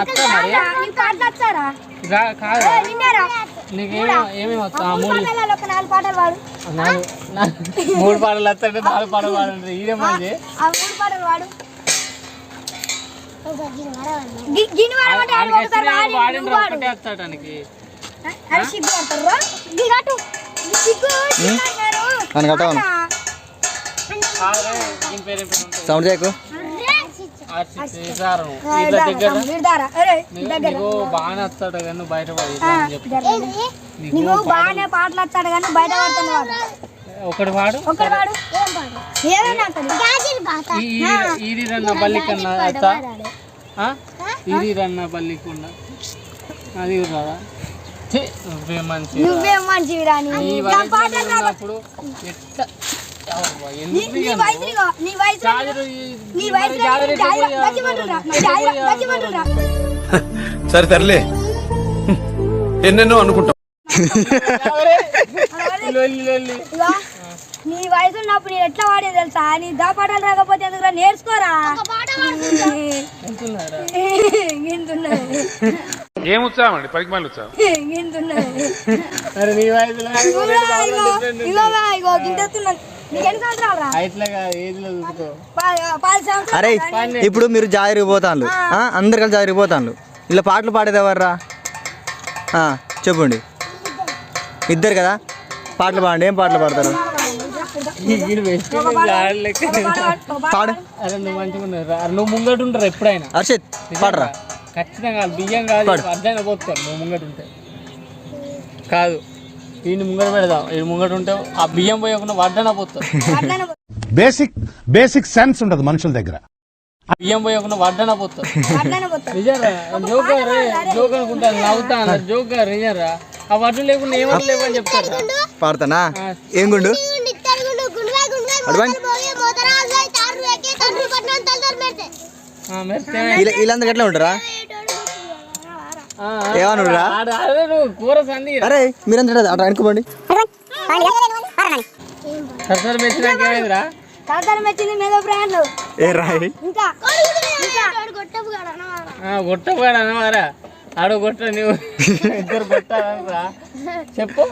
అత్త మరి. కాదు ఏమేమి వస్తా మూడు నాలుగు పాటలు పాడు. నాలుగు మూడు పాటలు వస్తాయంటే నాలుగు పాటలు పాడండి. ఇదే మంది? సౌండ్ చేయకు. బాగానే వస్తాడు కానీ బయట. నీకు పాటలు వచ్చాడు కానీ బయట వాడు. ఒకటి వాడు ఈరి రన్న బల్లి కన్నా? ఈరి రన్న బల్లి కన్నా అది రాదా? నువ్వే మంచి నువ్వేం మంచివి రాని ఎట్లా సరే తరలే. ఎన్నెన్నో అనుకుంటాం. లొల్లి, లొల్లి. ఇగో, నీ వయసు ఉన్నప్పుడు నేను ఎట్లా వాడేది తెలుసా? నీ దా పాటలు రాకపోతే ఎందుకు నేర్చుకోరా? ఏం ఉత్సాహం అండి? ఉత్సాహం. అరే ఇప్పుడు మీరు జాయిరికి పోతాను అందరు కలిసి జాయిరికి పోతాను ఇలా పాటలు పాడేది ఎవర్రా? ఆ, చెప్పండి. ఇద్దరు కదా? పాటలు పాడండి. ఏం పాటలు పాడతారు. పాడు అరే నువ్వు మంచిగా ఉన్నావు అరే నువ్వు ముంగట ఉంటారు ఎప్పుడైనా. హర్షిత్ పాడరా. ఖచ్చితంగా బియ్యం కాదు అర్థమైనా పోతారు నువ్వు ముంగట ఉంటే. కాదు వీడిని ముంగట పెడదాం. వీడి ముంగట ఉంటే ఆ బియ్యం పోయకుండా వడ్డన పోతారు బేసిక్ బేసిక్ సెన్స్ ఉండదు మనుషుల దగ్గర. బియ్యం పోయకుండా వడ్డన పోతారు నిజరా? జోకర్ జోక్ అనుకుంటాను నవ్వుతా జోకర్ నిజరా? ఆ వడ్డు లేకుండా ఏం వడ్డు లేవని చెప్తారు? పాడతానా? ఏం గుండు? అడవండి వీళ్ళ- వీళ్ళందరికి ఎట్లా ఉంటారా? ఏమనురా అదే నువ్వు కూర సంది అరే మీరంతా అట్లా అనుకోండి సరసరి మెచ్చినాక ఏమైందిరా తాతలు మెచ్చింది మీద బ్రాండ్లు. ఏ రాయి? ఇంకా ఇంకా. ఆ, గొట్టపోయాడు అన్నమారా ఆడు గొట్ట నువ్వు ఇద్దరు చెప్పు.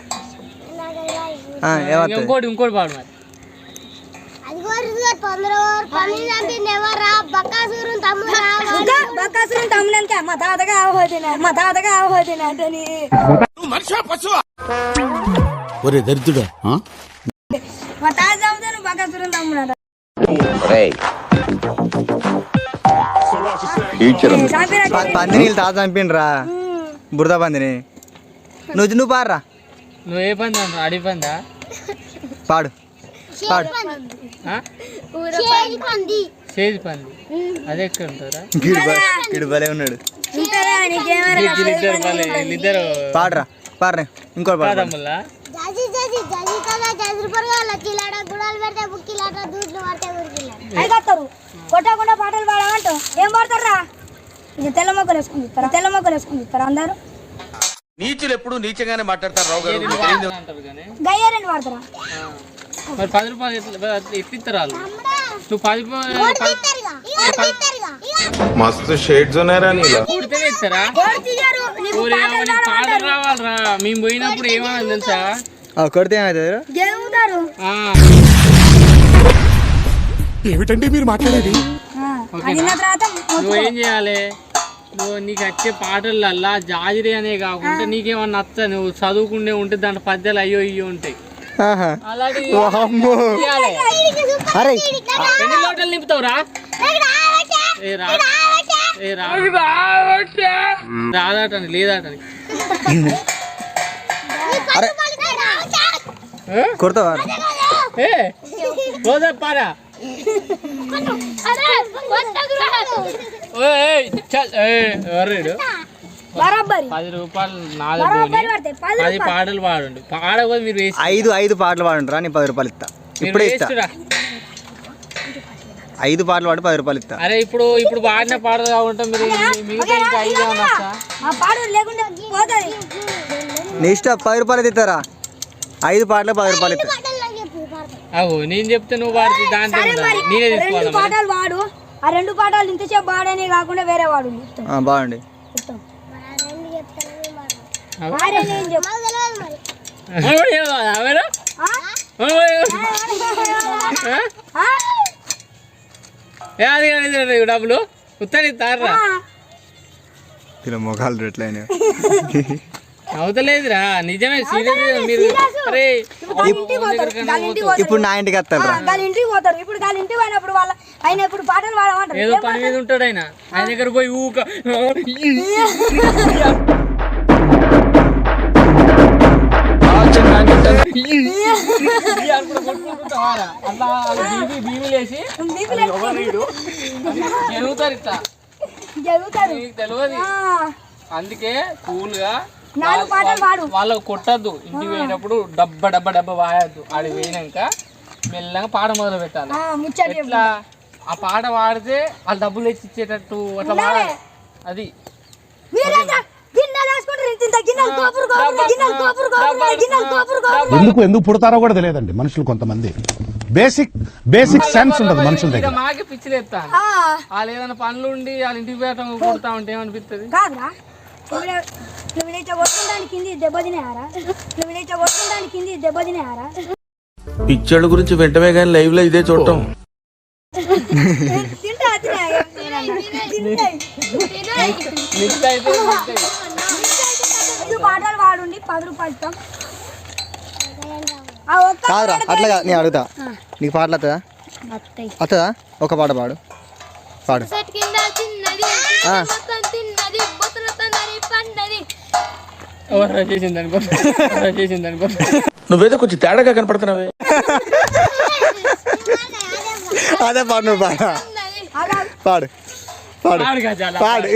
ఇంకోటి ఇంకోటి పాడు మరి. ఇంకా బక్కాసురం తమ్మునంటే మా తాతగా ఆహోదిన మా తాతగా ఆహోదిన అతని ఒరే దరిద్రుడా మా తాత తమ్ముడు పందిని తాత చంపిండ్రా? బురద పందిని. నువ్వు నువ్వు పాడరా. నువ్వు ఏ పంది? అడి పందా? పాడు. పాడు. పంది అది ఎక్కడ గిడు భలే ఉన్నాడు. పాడరా పాడరా కొట్టకుండా పాటలు పాడమంటావు ఏం పాడతారా తెల్ల మొక్కలు వేసుకుని ఇస్తారా తెల్ల మొక్కలు వేసుకుని ఇస్తారా అందరూ? నీచులు ఎప్పుడు నీచంగానే మాట్లాడతారు రావు గారు పాడతారా ఆ. మరి పది రూపాయలు ఎట్లా ఇస్తారు వాళ్ళు నువ్వు పది రూపాయలు మస్తు షేడ్స్ ఉన్నారా కూడితేనే ఇస్తారా రావాలిరా. మేము పోయినప్పుడు ఏమన్నా తెలుసా? కొడితే ఏమిటండి మీరు మాట్లాడేది? నువ్వు ఏం చేయాలి? నువ్వు నీకు వచ్చే పాటలల్లా జాజిరి అనే కాకుండా నీకేమన్నా నచ్చ? నువ్వు చదువుకుండే ఉంటే దాంట్లో పద్యాలు అయ్యో ఇయ్యో ఉంటాయి. అరే. ఎన్ని లోటలు నింపుతావురా? ఏ రా. ఏ రా. రాదాటని లేదాటని అరే? కొడతావా? ఏ రోజా పారా. ఓయ్ చల్ ఏ పది రూపాయలు నాలుగు పాటలు పాడండి. పాడకపోతే మీరు ఐదు ఐదు పాటలు పాడండి నీ పది రూపాయలు ఇస్తా. ఇప్పుడే ఇస్తా. రా ఐదు పాటలు పాడి పది రూపాయలు ఇస్తా. అరే ఇప్పుడు ఇప్పుడు పాడిన పాటలు కాకుండా మీరు మీ- మిగతా ఇంకా ఐదు ఏమన్నా వస్తా ఆ పాడు లేకుంటే పోతుంది. నీ ఇష్టం పది రూపాయలు ఇస్తారా ఐదు పాటలు పది రూపాయలు ఇస్తా. అగో నేను చెప్తే నువ్వు పాడితే దాంట్లో నేనే తీసుకోవాలి. పాటలు వాడు ఆ రెండు పాటలు ఇంతసేపు పాడనే కాకుండా వేరే వాడు ఆ, బాగుండి చెప్తాం అవ- అరే నేను చెప్పు ఎవడు చెప్పాలా? ఎవరు? ఆ? ఎవడు? ఆ? ఆ? ఏ అది డబ్బులు. ఉత్తని తారా. ఇలా మొఖాలు అవతలేదురా నిజమే సీరియస్ మీరు. అరే ఇప్పుడు నా ఇంటికి వస్తాను రా వాళ్ళ ఇంటికి పోతారు. ఇప్పుడు ఇంటికి పోయినప్పుడు వాళ్ళ ఆయన ఇప్పుడు పాటలు పాడమంటారు? ఏదో పని మీద ఉంటాడు ఆయన. ఆయన దగ్గర పోయి ఊక. అట్లా బీబీ బీబీలేసి అది గెలుగుతారు ఇట్లా తెలియదు. అందుకే కూల్గా వాళ్ళకు కొట్టద్దు. ఇంటికి పోయినప్పుడు డబ్బ డబ్బ డబ్బ వాయద్దు. ఆడికి పోయినాక మెల్లగా పాట మొదలు పెట్టాలి. ఎట్లా? ఆ పాట పాడితే వాళ్ళు డబ్బులు తెచ్చి ఇచ్చేటట్టు అట్లా అది. ఎందుకు ఎందుకు పుడతారో కూడా తెలియదండి మనుషులు కొంతమంది. బేసిక్ బేసిక్ సెన్స్ ఉండదు మనుషుల దగ్గర. మాకే పిచ్చిలేస్తాను ఆ, వాళ్ళు ఏదైనా పనులు ఉండి వాళ్ళ ఇంటికి పోయటం కొడతా ఉంటే ఏమనిపిస్తుంది? కాదురా. నువ్వు నువ్వు కింది పిచ్చోళ్ళ గురించి వెంటనే కానీ లైవ్లో ఇదే చూడటం. తింటా తినే ఐదు పాటలు పాడుండి పది రూపాయలు ఇస్తాం. ఆ ఒక్క కాదురా అట్లా కాదు నేను అడుగుతా. నీకు పాటలు వస్తుందా వస్తుందా ఒక పాట పాడు. పాడు. నువ్వేదో కొంచెం తేడాగా కనపడుతున్నావే. అదే పాడు నువ్వు పాడు. పాడు. పాడు. పాడు.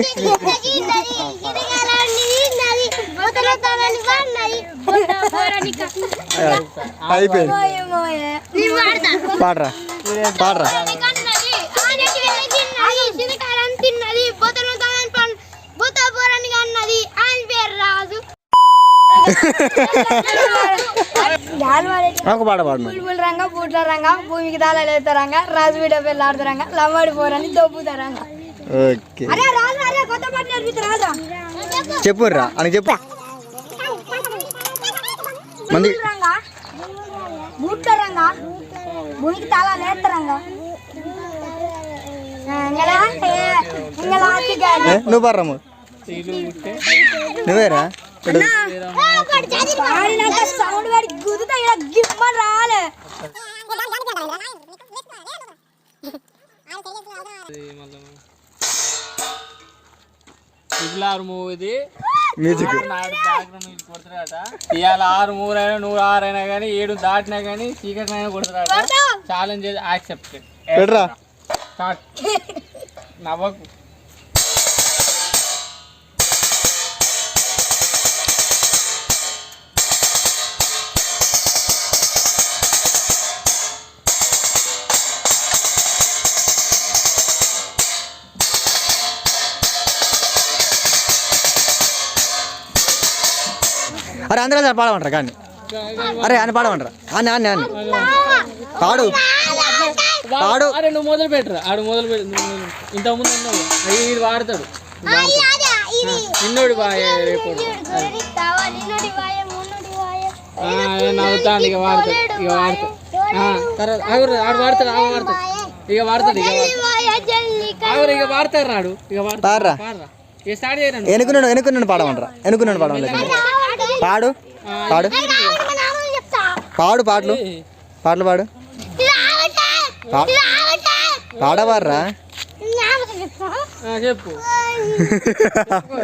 రాజు గాలి వాడే ఒక పాట పాడు బుల్బుల్ రంగ బూట్ల రంగ భూమికి ఎత్తారంగ రాజు బిడ్డ పెళ్ళాడుతారంగ లవ్వాడి పోరని దొబ్బుతారంగ ఓకే. చెప్పుర్రా అని చెప్పు మంది బుల్బుల్ రంగ బూట్ల రంగ భూమికి తాళాలు ఎత్తారంగ ఏ, నువ్వు పాడరాము నువ్వేరా ఇటు. పాడినాక సౌండ్ వాడి గుద్దుతా ఇలా గిమ్మని రాలే ట్రిపుల్ ఆరు మూవీది మ్యూజిక్. ఇవాళ ఆరు మూడు అయినా నూరు ఆరు అయినా కానీ ఏడు దాటినా కానీ చీకటి అయినా కొడుతున్నాడట ఛాలెంజ్ స్టార్ట్ నవ్వకు. అరే అందరూ సార్ పాడమంటారా కానీ? అరే అని పాడమంటారా? అని అని అని పాడు. పాడు. అరే నువ్వు మొదలు పెట్టరా ఆడు మొదలు పెట్టు. ఇంతకు ముందు అయ్యి వీడు వాడతాడు. నిన్నోడు బాగా రేపు ఇక వాడతాడు ఇక వాడతాడు. ఆ, తర్వాత ఆగురు ఆడు వాడతాడు ఆగు వాడతాడు. ఇక వాడతాడు ఇక వాడతాడు. వాయ జల్లి ఆగురు ఇక వాడతారు రాడు ఇక పాడరా. ఇక స్టార్ట్ చేయరా నువ్వు. వెనుకున్నాడు వెనుకున్నాడు పాడమంటారా? వెనుకున్నాడు పాడమలేదు పాడు. పాడు. పాడు పాటలు. పాటలు పాడు. పాడవారా చెప్పు.